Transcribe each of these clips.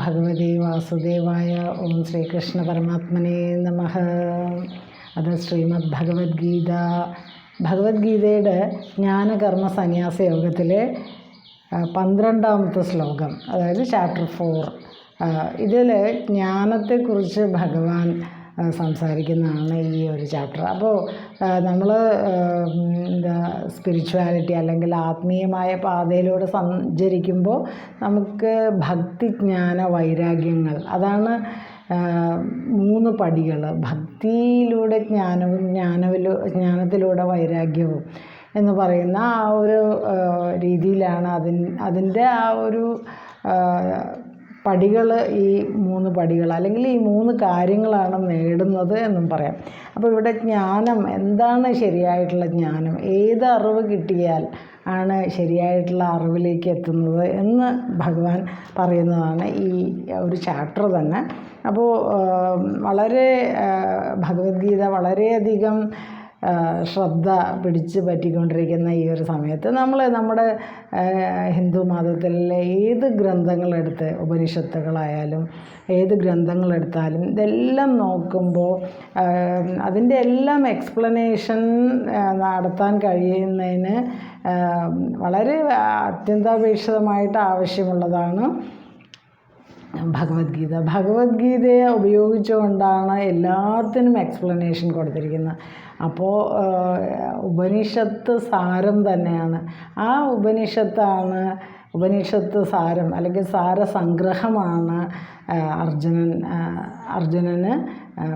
ഭഗവതി വാസുദേവായ ഓം ശ്രീകൃഷ്ണ പരമാത്മനെ നമ. അത് ശ്രീമദ് ഭഗവത്ഗീത ഭഗവത്ഗീതയുടെ ജ്ഞാനകർമ്മ സന്യാസ യോഗത്തിലെ പന്ത്രണ്ടാമത്തെ ശ്ലോകം അതായത് ചാപ്റ്റർ ഫോർ ഇതിൽ ജ്ഞാനത്തെക്കുറിച്ച് ഭഗവാൻ സംസാരിക്കുന്നതാണ് ഈ ഒരു ചാപ്റ്റർ അപ്പോൾ നമ്മൾ സ്പിരിച്വാലിറ്റി അല്ലെങ്കിൽ ആത്മീയമായ പാതയിലൂടെ സഞ്ചരിക്കുമ്പോൾ നമുക്ക് ഭക്തിജ്ഞാന വൈരാഗ്യങ്ങൾ. അതാണ് മൂന്ന് പടികൾ. ഭക്തിയിലൂടെ ജ്ഞാനവും ജ്ഞാനവിലൂ ജ്ഞാനത്തിലൂടെ വൈരാഗ്യവും എന്ന് പറയുന്ന ആ ഒരു രീതിയിലാണ് അതിൻ അതിന്റെ ആ ഒരു പടികൾ ഈ മൂന്ന് പടികൾ അല്ലെങ്കിൽ ഈ മൂന്ന് കാര്യങ്ങളാണ് നേടുന്നത് എന്നും പറയാം. അപ്പോൾ ഇവിടെ ജ്ഞാനം എന്താണ് ശരിയായിട്ടുള്ള ജ്ഞാനം? ഏത് അറിവ് കിട്ടിയാൽ ആണ് ശരിയായിട്ടുള്ള അറിവിലേക്ക് എത്തുന്നത് എന്ന് ഭഗവാൻ പറയുന്നതാണ് ഈ ഒരു ചാപ്റ്റർ തന്നെ. അപ്പോൾ വളരെ ഭഗവത്ഗീത വളരെയധികം ശ്രദ്ധ പിടിച്ച് പറ്റിക്കൊണ്ടിരിക്കുന്ന ഈ ഒരു സമയത്ത് നമ്മൾ നമ്മുടെ ഹിന്ദു മതത്തിലെ ഏത് ഗ്രന്ഥങ്ങളെടുത്ത് ഉപനിഷത്തുകളായാലും ഏത് ഗ്രന്ഥങ്ങളെടുത്താലും ഇതെല്ലാം നോക്കുമ്പോൾ അതിന്റെ എല്ലാം എക്സ്പ്ലനേഷൻ നടത്താൻ കഴിയുന്നതിന് വളരെ അത്യന്താപേക്ഷിതമായിട്ട് ആവശ്യമുള്ളതാണ് ഭഗവത്ഗീത. ഭഗവത്ഗീതയെ ഉപയോഗിച്ചുകൊണ്ടാണ് എല്ലാത്തിനും എക്സ്പ്ലനേഷൻ കൊടുത്തിരിക്കുന്നത്. അപ്പോൾ ഉപനിഷത്ത് സാരം തന്നെയാണ്. ആ ഉപനിഷത്താണ് ഉപനിഷത്ത് സാരം അല്ലെങ്കിൽ സാരസംഗ്രഹമാണ് അർജുനൻ അർജുനന്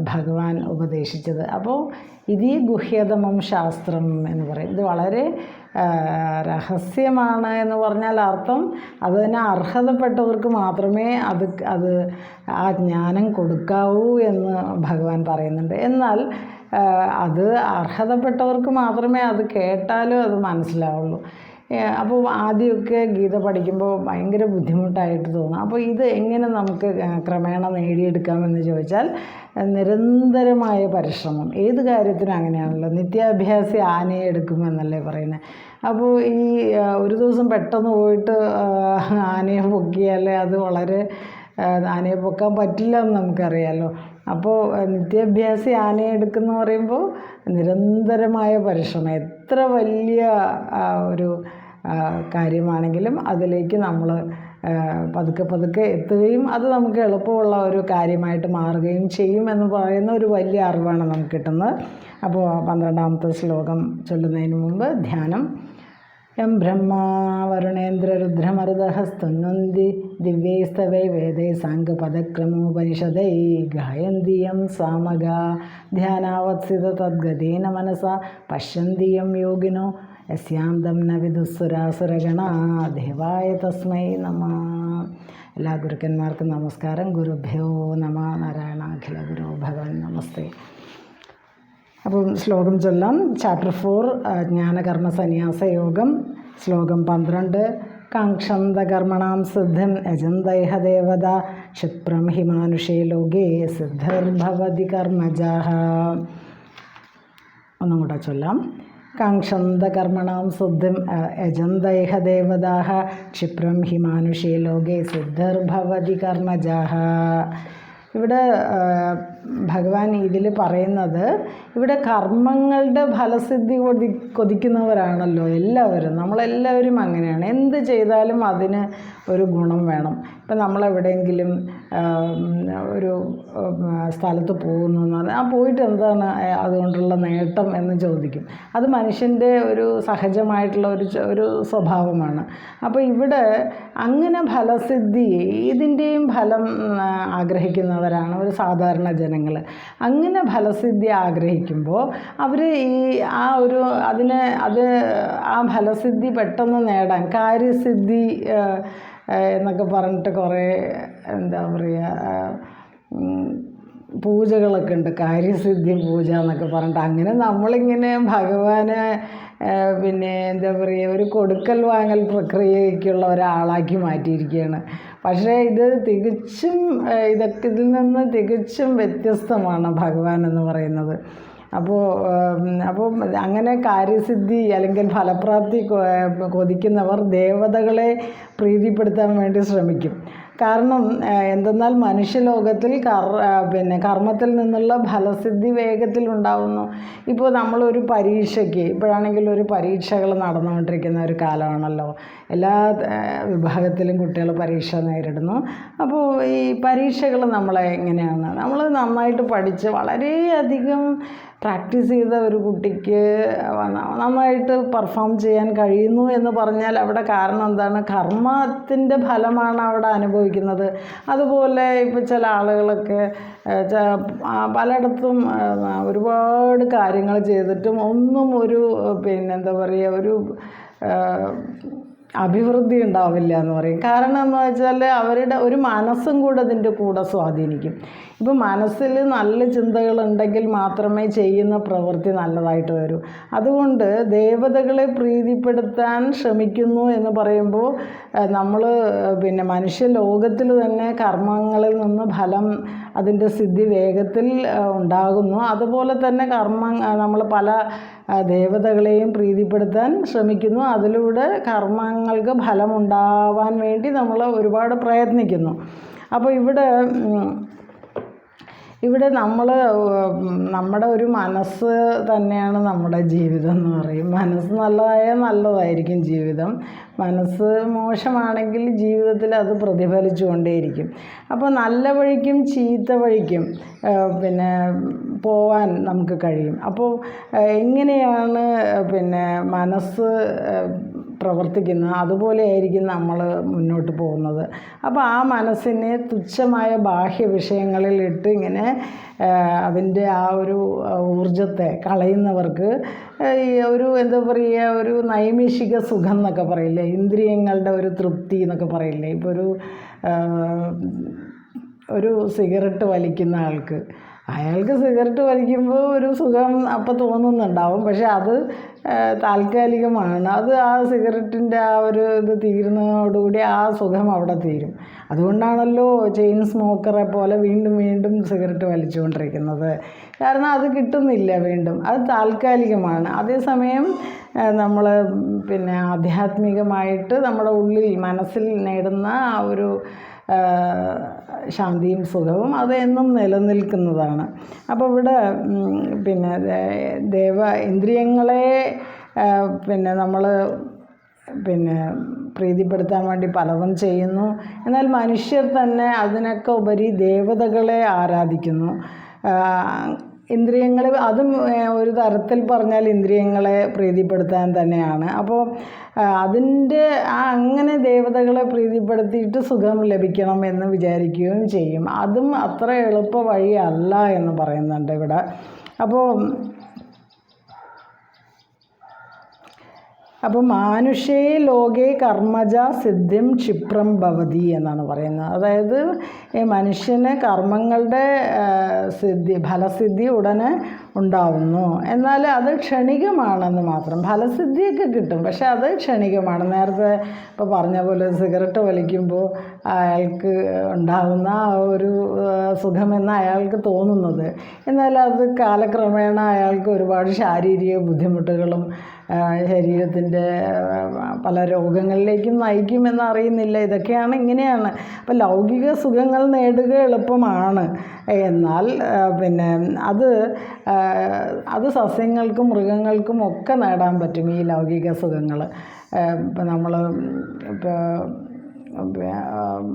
ഭഗവാൻ ഉപദേശിച്ചത്. അപ്പോൾ ഇതീ ഗുഹ്യതമം ശാസ്ത്രം എന്ന് പറയും. ഇത് വളരെ രഹസ്യമാണ് എന്ന് പറഞ്ഞാൽ അർത്ഥം അതിന് അർഹതപ്പെട്ടവർക്ക് മാത്രമേ അത് അത് ആ ജ്ഞാനം കൊടുക്കാവൂ എന്ന് ഭഗവാൻ പറയുന്നുണ്ട്. എന്നാൽ അത് അർഹതപ്പെട്ടവർക്ക് മാത്രമേ അത് കേട്ടാലും അത് മനസ്സിലാവുള്ളൂ. അപ്പോൾ ആദ്യമൊക്കെ ഗീത പഠിക്കുമ്പോൾ ഭയങ്കര ബുദ്ധിമുട്ടായിട്ട് തോന്നും. അപ്പോൾ ഇത് എങ്ങനെ നമുക്ക് ക്രമേണ നേടിയെടുക്കാമെന്ന് ചോദിച്ചാൽ നിരന്തരമായ പരിശ്രമം. ഏത് കാര്യത്തിനും അങ്ങനെയാണല്ലോ. നിത്യാഭ്യാസി ആനയെ എടുക്കുമെന്നല്ലേ പറയുന്നത്. അപ്പോൾ ഈ ഒരു ദിവസം പെട്ടെന്ന് പോയിട്ട് ആനയെ പൊക്കിയാൽ അത് വളരെ ആനയെ പൊക്കാൻ പറ്റില്ല എന്ന് നമുക്കറിയാമല്ലോ അപ്പോൾ നിത്യാഭ്യാസി ആനയെ എടുക്കുന്ന പറയുമ്പോൾ നിരന്തരമായ പരിശ്രമം. എത്ര വലിയ ഒരു കാര്യമാണെങ്കിലും അതിലേക്ക് നമ്മൾ പതുക്കെ പതുക്കെ എത്തുകയും അത് നമുക്ക് എളുപ്പമുള്ള ഒരു കാര്യമായിട്ട് മാറുകയും ചെയ്യും എന്ന് പറയുന്ന ഒരു വലിയ അറിവാണ് നമുക്ക് കിട്ടുന്നത്. അപ്പോൾ പന്ത്രണ്ടാമത്തെ ശ്ലോകം ചൊല്ലുന്നതിന് മുമ്പ് ധ്യാനം. എം ബ്രഹ്മാ വരുണേന്ദ്ര രുദ്രമരുദഹസ്തുന്നി ദിവ്യൈസ്തവൈ വേദൈ സാംഗപദക്രമോപനിഷദൈ ഗായന്തി യം സാമഗ. ധ്യാനാവത്സിത തദ്ഗതേന മനസ. പശ്യന്തി യം യോഗിനോ യസ്യാന്തം ന വിദുസുരാസുരഗണ ദേവായ തസ്മൈ നമ. എല്ലാ ഗുരുക്കന്മാർക്കും നമസ്കാരം. ഗുരുഭ്യോ നമ. നാരായണ അഖില ഗുരു ഭഗവൻ നമസ്തേ. അപ്പം ശ്ലോകം ചൊല്ലാം. ചാപ്റ്റർ ഫോർ ജ്ഞാനകർമ്മ സന്യാസ യോഗം ശ്ലോകം പന്ത്രണ്ട് കാക്ഷന്തകർമ്മണം സിദ്ധിം യജന്തൈഹ ദേവത ക്ഷിപ്രം ഹിമാനുഷേ ലോകേ സിദ്ധിർഭവതി കർമ്മജാഹ. ഒന്നും കൂടെ ചൊല്ലാം. കാക്ഷന്തകർമ്മണാം സിദ്ധിം യജന്തൈഹ ദേവതാഹ ക്ഷിപ്രം ഹിമാനുഷേ ലോകേ സിദ്ധർഭവതി കർമ്മജാഹ ഇവിടെ ഭഗവാൻ ഇതിൽ പറയുന്നത് ഇവിടെ കർമ്മങ്ങളുടെ ഫലസിദ്ധി കൊതി കൊതിക്കുന്നവരാണല്ലോ എല്ലാവരും. നമ്മളെല്ലാവരും അങ്ങനെയാണ്. എന്ത് ചെയ്താലും അതിന് ഒരു ഗുണം വേണം. ഇപ്പം നമ്മൾ എവിടെയെങ്കിലും ഒരു സ്ഥലത്ത് പോകുന്നു എന്ന് പറഞ്ഞാൽ ആ പോയിട്ട് എന്താണ് അതുകൊണ്ടുള്ള നേട്ടം എന്ന് ചോദിക്കും. അത് മനുഷ്യന്റെ ഒരു സഹജമായിട്ടുള്ള ഒരു ഒരു സ്വഭാവമാണ്. അപ്പോൾ ഇവിടെ അങ്ങനെ ഫലസിദ്ധി ഏതിന്റെയും ഫലം ആഗ്രഹിക്കുന്നവരാണ് ഒരു സാധാരണ ജനങ്ങൾ. അങ്ങനെ ഫലസിദ്ധി ആഗ്രഹിക്കുമ്പോൾ അവർ ഈ ആ ഒരു അതിനെ അത് ആ ഫലസിദ്ധി പെട്ടെന്ന് നേടാൻ കാര്യസിദ്ധി എന്നൊക്കെ പറഞ്ഞിട്ട് കുറേ എന്താ പറയുക പൂജകളൊക്കെ ഉണ്ട്. കാര്യസിദ്ധി പൂജ എന്നൊക്കെ പറഞ്ഞിട്ട് അങ്ങനെ നമ്മളിങ്ങനെ ഭഗവാനെ പിന്നെ എന്താ പറയുക ഒരു കൊടുക്കൽ വാങ്ങൽ പ്രക്രിയയ്ക്കുള്ള ഒരാളാക്കി മാറ്റിയിരിക്കുകയാണ്. പക്ഷേ ഇത് തികച്ചും ഇതൊക്കെ ഇതിൽ നിന്ന് തികച്ചും വ്യത്യസ്തമാണ് ഭഗവാൻ എന്ന് പറയുന്നത്. അപ്പോൾ അപ്പോൾ അങ്ങനെ കാര്യസിദ്ധി അല്ലെങ്കിൽ ഫലപ്രാപ്തി കൊതിക്കുന്നവർ ദേവതകളെ പ്രീതിപ്പെടുത്താൻ വേണ്ടി ശ്രമിക്കും. കാരണം എന്തെന്നാൽ മനുഷ്യലോകത്തിൽ കർ പിന്നെ കർമ്മത്തിൽ നിന്നുള്ള ഫലസിദ്ധി വേഗത്തിൽ ഉണ്ടാവുന്നു. ഇപ്പോൾ നമ്മളൊരു പരീക്ഷയ്ക്ക് ഇപ്പോഴാണെങ്കിൽ ഒരു പരീക്ഷകൾ നടന്നുകൊണ്ടിരിക്കുന്ന ഒരു കാലമാണല്ലോ. എല്ലാ വിഭാഗത്തിലും കുട്ടികൾ പരീക്ഷ നേരിടുന്നു. അപ്പോൾ ഈ പരീക്ഷകൾ നമ്മളെ എങ്ങനെയാണ്? നമ്മൾ നന്നായിട്ട് പഠിച്ച് വളരെയധികം പ്രാക്ടീസ് ചെയ്ത ഒരു കുട്ടിക്ക് നന്നായിട്ട് പെർഫോം ചെയ്യാൻ കഴിയുന്നു എന്ന് പറഞ്ഞാൽ അവിടെ കാരണം എന്താണ്? കർമ്മത്തിന്റെ ഫലമാണ് അവിടെ അനുഭവിക്കുന്നത്. അതുപോലെ ഇപ്പം ചില ആളുകളൊക്കെ പലയിടത്തും ഒരുപാട് കാര്യങ്ങൾ ചെയ്തിട്ടും ഒന്നും ഒരു പിന്നെ എന്താ പറയുക ഒരു അഭിവൃദ്ധി ഉണ്ടാവില്ല എന്ന് പറയും. കാരണം എന്ന് വെച്ചാൽ അവരുടെ ഒരു മനസ്സും കൂടെ അതിന്റെ കൂടെ സ്വാധീനിക്കും. ഇപ്പം മനസ്സിൽ നല്ല ചിന്തകളുണ്ടെങ്കിൽ മാത്രമേ ചെയ്യുന്ന പ്രവൃത്തി നല്ലതായിട്ട് വരൂ. അതുകൊണ്ട് ദേവതകളെ പ്രീതിപ്പെടുത്താൻ ശ്രമിക്കുന്നു എന്ന് പറയുമ്പോൾ നമ്മൾ പിന്നെ മനുഷ്യ ലോകത്തിൽ തന്നെ കർമ്മങ്ങളിൽ നിന്ന് ഫലം അതിന്റെ സിദ്ധി വേഗത്തിൽ ഉണ്ടാകുന്നു. അതുപോലെ തന്നെ കർമ്മ നമ്മൾ പല ദേവതകളെയും പ്രീതിപ്പെടുത്താൻ ശ്രമിക്കുന്നു. അതിലൂടെ കർമ്മങ്ങൾക്ക് ഫലമുണ്ടാവാൻ വേണ്ടി നമ്മൾ ഒരുപാട് പ്രയത്നിക്കുന്നു. അപ്പോൾ ഇവിടെ ഇവിടെ നമ്മൾ നമ്മുടെ ഒരു മനസ്സ് തന്നെയാണ് നമ്മുടെ ജീവിതം എന്ന് പറയും. മനസ്സ് നല്ലതായാൽ നല്ലതായിരിക്കും ജീവിതം. മനസ്സ് മോശമാണെങ്കിൽ ജീവിതത്തിൽ അത് പ്രതിഫലിച്ചു കൊണ്ടേയിരിക്കും അപ്പോൾ നല്ല വഴിക്കും ചീത്ത വഴിക്കും പിന്നെ പോവാൻ നമുക്ക് കഴിയും. അപ്പോൾ എങ്ങനെയാണ് പിന്നെ മനസ്സ് പ്രവർത്തിക്കുന്നത് അതുപോലെയായിരിക്കും നമ്മൾ മുന്നോട്ട് പോകുന്നത്. അപ്പോൾ ആ മനസ്സിനെ തുച്ഛമായ ബാഹ്യ വിഷയങ്ങളിൽ ഇട്ട് ഇങ്ങനെ അതിന്റെ ആ ഒരു ഊർജത്തെ കളയുന്നവർക്ക് ഒരു എന്താ പറയുക ഒരു നൈമിഷിക സുഖം എന്നൊക്കെ പറയില്ലേ? ഇന്ദ്രിയങ്ങളുടെ ഒരു തൃപ്തി എന്നൊക്കെ പറയില്ലേ? ഇപ്പോൾ ഒരു ഒരു സിഗരറ്റ് വലിക്കുന്ന ആൾക്ക്. അയാൾക്ക് സിഗരറ്റ് വലിക്കുമ്പോൾ ഒരു സുഖം അപ്പം തോന്നുന്നുണ്ടാവും പക്ഷെ അത് താൽക്കാലികമാണ്. അത് ആ സിഗരറ്റിന്റെ ആ ഒരു ഇത് തീരുന്നതോടുകൂടി ആ സുഖം അവിടെ തീരും. അതുകൊണ്ടാണല്ലോ ചെയിൻ സ്മോക്കറെ പോലെ വീണ്ടും വീണ്ടും സിഗരറ്റ് വലിച്ചുകൊണ്ടിരിക്കുന്നത്. കാരണം അത് കിട്ടുന്നില്ല വീണ്ടും. അത് താൽക്കാലികമാണ്. അതേസമയം നമ്മൾ പിന്നെ ആധ്യാത്മികമായിട്ട് നമ്മുടെ ഉള്ളിൽ മനസ്സിൽ നേടുന്ന ആ ഒരു ശാന്തിയും സുഖവും അതെന്നും നിലനിൽക്കുന്നതാണ്. അപ്പോൾ ഇവിടെ പിന്നെ ദേവ ഇന്ദ്രിയങ്ങളെ പിന്നെ നമ്മൾ പിന്നെ പ്രീതിപ്പെടുത്താൻ വേണ്ടി പലതും ചെയ്യുന്നു. എന്നാൽ മനുഷ്യർ തന്നെ അതിനൊക്കെ ഉപരി ദേവതകളെ ആരാധിക്കുന്നു. ആ, ഇന്ദ്രിയങ്ങൾ അതും ഒരു തരത്തിൽ പറഞ്ഞാൽ ഇന്ദ്രിയങ്ങളെ പ്രീതിപ്പെടുത്താൻ തന്നെയാണ്. അപ്പോൾ അതിന്റെ ആ അങ്ങനെ ദേവതകളെ പ്രീതിപ്പെടുത്തിയിട്ട് സുഖം ലഭിക്കണം എന്ന് വിചാരിക്കുകയും ചെയ്യും. അതും അത്ര എളുപ്പ വഴിയല്ല എന്ന് പറയുന്നുണ്ട് ഇവിടെ. അപ്പോൾ അപ്പോൾ മാനുഷേ ലോകേ കർമ്മജ സിദ്ധിം ക്ഷിപ്രം ഭവതി എന്നാണ് പറയുന്നത്. അതായത് ഈ മനുഷ്യന് കർമ്മങ്ങളുടെ സിദ്ധി ഫലസിദ്ധി ഉടനെ ഉണ്ടാവുന്നു. എന്നാൽ അത് ക്ഷണികമാണെന്ന് മാത്രം. ഫലസിദ്ധിയൊക്കെ കിട്ടും. പക്ഷെ അത് ക്ഷണികമാണ്. നേരത്തെ ഇപ്പോൾ പറഞ്ഞ പോലെ സിഗരറ്റ് വലിക്കുമ്പോൾ അയാൾക്ക് ഉണ്ടാകുന്ന ആ ഒരു സുഖമെന്ന് അയാൾക്ക് തോന്നുന്നത്. എന്നാൽ അത് കാലക്രമേണ അയാൾക്ക് ഒരുപാട് ശാരീരിക ബുദ്ധിമുട്ടുകളും ശരീരത്തിന്റെ പല രോഗങ്ങളിലേക്കും നയിക്കുമെന്ന് അറിയുന്നില്ല. ഇതൊക്കെയാണ് ഇങ്ങനെയാണ്. അപ്പോൾ ലൗകിക സുഖങ്ങൾ നേടുക എളുപ്പമാണ്. എന്നാൽ പിന്നെ അത് അത് സസ്യങ്ങൾക്കും മൃഗങ്ങൾക്കും ഒക്കെ നേടാൻ പറ്റും ഈ ലൗകിക സുഖങ്ങൾ. ഇപ്പം നമ്മൾ ഇപ്പോൾ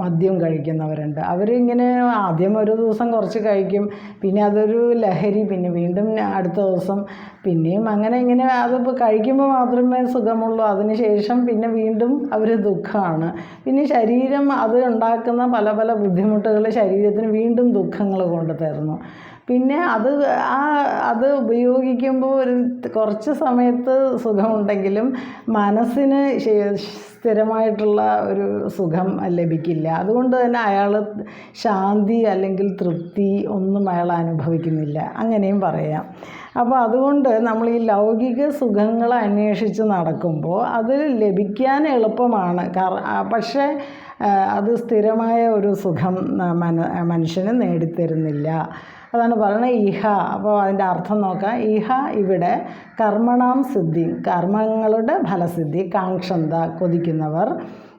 മദ്യം കഴിക്കുന്നവരുണ്ട്. അവരിങ്ങനെ ആദ്യം ഒരു ദിവസം കുറച്ച് കഴിക്കും പിന്നെ അതൊരു ലഹരി പിന്നെ വീണ്ടും അടുത്ത ദിവസം പിന്നെയും അങ്ങനെ ഇങ്ങനെ അതിപ്പോൾ കഴിക്കുമ്പോൾ മാത്രമേ സുഖമുള്ളൂ. അതിനുശേഷം പിന്നെ വീണ്ടും അവർ ദുഃഖമാണ് പിന്നെ ശരീരം അത് ഉണ്ടാക്കുന്ന പല പല ബുദ്ധിമുട്ടുകൾ ശരീരത്തിന് വീണ്ടും ദുഃഖങ്ങൾ കൊണ്ടു തരുന്നു. പിന്നെ അത് ആ അത് ഉപയോഗിക്കുമ്പോൾ ഒരു കുറച്ച് സമയത്ത് സുഖമുണ്ടെങ്കിലും മനസ്സിന് സ്ഥിരമായിട്ടുള്ള ഒരു സുഖം ലഭിക്കില്ല. അതുകൊണ്ട് തന്നെ അയാൾ ശാന്തി അല്ലെങ്കിൽ തൃപ്തി ഒന്നും അയാൾ അനുഭവിക്കുന്നില്ല. അങ്ങനെയും പറയാം. അപ്പോൾ അതുകൊണ്ട് നമ്മൾ ഈ ലൗകിക സുഖങ്ങൾ അന്വേഷിച്ച് നടക്കുമ്പോൾ അത് ലഭിക്കാൻ എളുപ്പമാണ്. പക്ഷേ അത് സ്ഥിരമായ ഒരു സുഖം മനുഷ്യന് നേടിത്തരുന്നില്ല. അതാണ് പറയുന്നത് ഇഹ. അപ്പോൾ അതിന്റെ അർത്ഥം നോക്കാം. ഇഹ ഇവിടെ കർമ്മണാം സിദ്ധി കർമ്മങ്ങളുടെ ഫലസിദ്ധി കാക്ഷന്ത കൊതിക്കുന്നവർ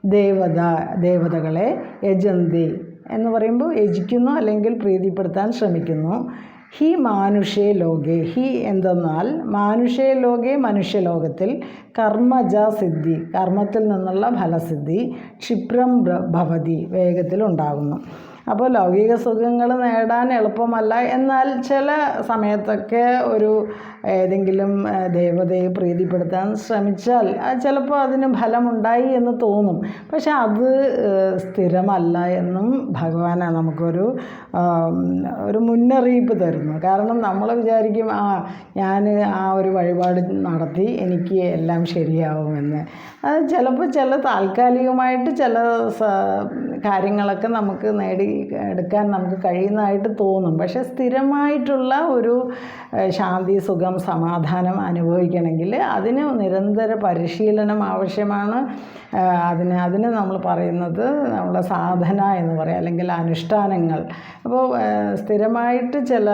ദേവത ദേവതകളെ യജന്തി എന്ന് പറയുമ്പോൾ യജിക്കുന്നു അല്ലെങ്കിൽ പ്രീതിപ്പെടുത്താൻ ശ്രമിക്കുന്നു. ഹി മാനുഷേ ലോകെ ഹി എന്തെന്നാൽ മാനുഷേ ലോകെ മനുഷ്യലോകത്തിൽ കർമ്മജ സിദ്ധി കർമ്മത്തിൽ നിന്നുള്ള ഫലസിദ്ധി ക്ഷിപ്രം ഭവതി ഭവതി വേഗത്തിലുണ്ടാകുന്നു അപ്പോൾ ലൗകിക സുഖങ്ങൾ നേടാൻ എളുപ്പമല്ല. എന്നാൽ ചില സമയത്തൊക്കെ ഒരു ഏതെങ്കിലും ദേവതയെ പ്രീതിപ്പെടുത്താൻ ശ്രമിച്ചാൽ ചിലപ്പോൾ അതിന് ഫലമുണ്ടായി എന്ന് തോന്നും. പക്ഷെ അത് സ്ഥിരമല്ല എന്നും ഭഗവാൻ നമുക്കൊരു ഒരു മുന്നറിയിപ്പ് തരുന്നു. കാരണം നമ്മൾ വിചാരിക്കും ആ ഞാൻ ആ ഒരു വഴിപാട് നടത്തി എനിക്ക് എല്ലാം ശരിയാവുമെന്ന്. അത് ചിലപ്പോൾ ചില താൽക്കാലികമായിട്ട് ചില കാര്യങ്ങളൊക്കെ നമുക്ക് നേടി എടുക്കാൻ നമുക്ക് കഴിയുന്നതായിട്ട് തോന്നും. പക്ഷേ സ്ഥിരമായിട്ടുള്ള ഒരു ശാന്തി സുഖം സമാധാനം അനുഭവിക്കണമെങ്കിൽ അതിന് നിരന്തര പരിശീലനം ആവശ്യമാണ്. അതിന് അതിന് നമ്മൾ പറയുന്നത് നമ്മളെ സാധന എന്ന് പറയാം അല്ലെങ്കിൽ അനുഷ്ഠാനങ്ങൾ. അപ്പോൾ സ്ഥിരമായിട്ട് ചില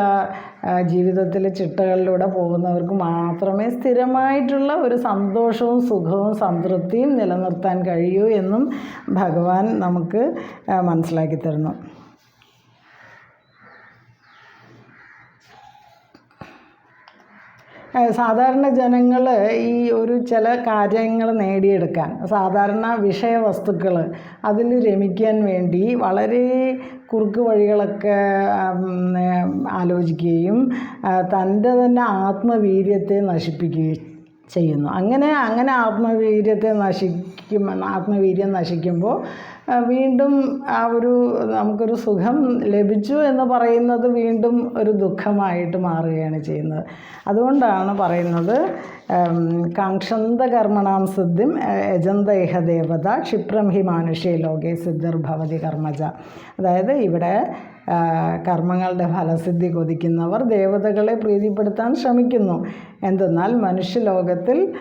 ജീവിതത്തിലെ ചിട്ടകളിലൂടെ പോകുന്നവർക്ക് മാത്രമേ സ്ഥിരമായിട്ടുള്ള ഒരു സന്തോഷവും സുഖവും സംതൃപ്തിയും നിലനിർത്താൻ കഴിയൂ എന്നും ഭഗവാൻ നമുക്ക് മനസ്സിലാക്കി തരുന്നു. സാധാരണ ജനങ്ങൾ ഈ ഒരു ചില കാര്യങ്ങൾ നേടിയെടുക്കാൻ സാധാരണ വിഷയവസ്തുക്കൾ അതിൽ രമിക്കാൻ വേണ്ടി വളരെ കുറുക്ക് വഴികളൊക്കെ ആലോചിക്കുകയും തന്റെ തന്നെ ആത്മവീര്യത്തെ നശിപ്പിക്കുകയും ചെയ്യുന്നു. അങ്ങനെ അങ്ങനെ ആത്മവീര്യത്തെ നശിക്കും ആത്മവീര്യം നശിക്കുമ്പോൾ വീണ്ടും ആ ഒരു നമുക്കൊരു സുഖം ലഭിച്ചു എന്ന് പറയുന്നത് വീണ്ടും ഒരു ദുഃഖമായിട്ട് മാറുകയാണ് ചെയ്യുന്നത്. അതുകൊണ്ടാണ് പറയുന്നത് ഉം, കാക്ഷന്ത കർമ്മണാം സിദ്ധിം യജന്ത ഇഹ ദേവത ക്ഷിപ്രം ഹി മാനുഷ്യ ലോകെ സിദ്ധിർഭവതി കർമ്മജ. അതായത് ഇവിടെ കർമ്മങ്ങളുടെ ഫലസിദ്ധി കൊതിക്കുന്നവർ ദേവതകളെ പ്രീതിപ്പെടുത്താൻ ശ്രമിക്കുന്നു. എന്തെന്നാൽ മനുഷ്യലോകത്തിൽ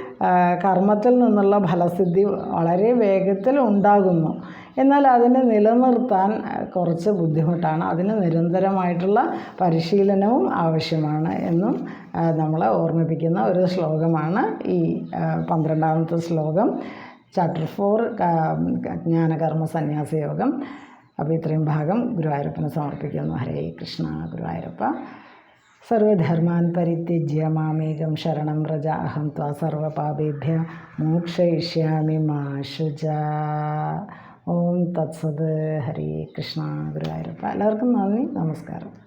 കർമ്മത്തിൽ നിന്നുള്ള ഫലസിദ്ധി വളരെ വേഗത്തിൽ ഉണ്ടാകുന്നു. എന്നാൽ അതിനെ നിലനിർത്താൻ കുറച്ച് ബുദ്ധിമുട്ടാണ്. അതിന് നിരന്തരമായിട്ടുള്ള പരിശീലനവും ആവശ്യമാണ് എന്നും നമ്മളെ ഓർമ്മിപ്പിക്കുന്ന ഒരു ശ്ലോകമാണ് ഈ പന്ത്രണ്ടാമത്തെ ശ്ലോകം ചാപ്റ്റർ ഫോർ ജ്ഞാനകർമ്മ സന്യാസയോഗം അപ്പോൾ ഇത്രയും ഭാഗം ഗുരുവായൂരപ്പന് സമർപ്പിക്കുന്നു. ഹരേ കൃഷ്ണ ഗുരുവായൂരപ്പ. സർവധർമാൻ പരിത്യജ്യ മാമേകം ശരണം വ്രജ അഹം ത്വ സർവപാപേഭ്യ മോക്ഷയിഷ്യാമി മാഷുജ ഓം തത്സത്. ഹരേ കൃഷ്ണ ഗുരുവായൂരപ്പ. എല്ലാവർക്കും നന്ദി നമസ്കാരം.